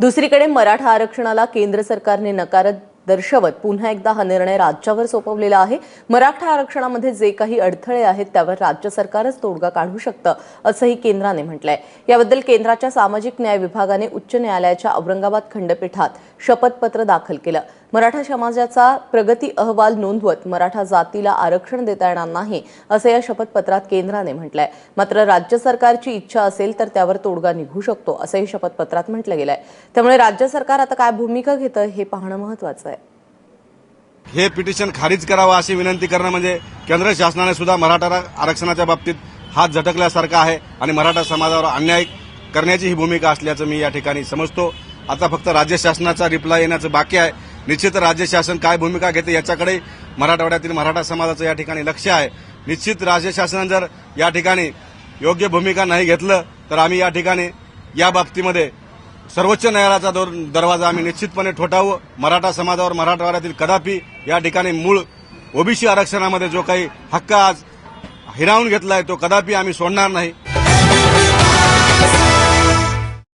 दुसरीकडे मराठा आरक्षणाला केंद्र सरकारने नकारत दर्शवत पुन्हा एकदा हा निर्णय राज्यावर सोपवलेला आहे. मराठा आरक्षणामध्ये जे काही अडथळे आहेत त्यावर राज्य सरकारच तोडगा काढू शकतं असंही केंद्राने म्हटलंय. याबद्दल केंद्राच्या सामाजिक न्याय विभागाने उच्च न्यायालयाच्या औरंगाबाद खंडपीठात शपथपत्र दाखल केलं. मराठा समाजाचा प्रगती अहवाल नोंदवत मराठा जातीला आरक्षण देता येणार नाही असं या शपथपत्रात केंद्राने म्हटलंय. मात्र राज्य सरकारची इच्छा असेल तर त्यावर तोडगा निघू शकतो असंही शपथपत्रात म्हटलं गेलंय. त्यामुळे राज्य सरकार आता काय भूमिका घेतं हे पाहणं महत्वाचं आहे. हे पिटिशन खारिज करावं अशी विनंती करणं म्हणजे केंद्र शासनाने सुद्धा मराठा आरक्षणाच्या बाबतीत हात झटकल्यासारखा आहे आणि मराठा समाजावर अन्याय करण्याची ही भूमिका असल्याचं मी या ठिकाणी समजतो. आता फक्त राज्य शासनाचा रिप्लाय येण्याचं बाकी आहे. निश्चित राज्य शासन काय भूमिका घेते याच्याकडे मराठवाड्यातील मराठा समाजाचं या ठिकाणी लक्ष आहे. निश्चित राज्य शासनानं जर या ठिकाणी योग्य भूमिका नाही घेतलं तर आम्ही या ठिकाणी या बाबतीमध्ये सर्वोच्च न्यायालयाचा दर- दरवाजा आम्ही निश्चितपणे ठोठावू. मराठा समाजावर मराठवाड्यातील कदापि या ठिकाणी मूळ ओबीसी आरक्षणामध्ये जो काही हक्क आज हिरावून घेतला आहे तो कदापि आम्ही सोडणार नाही.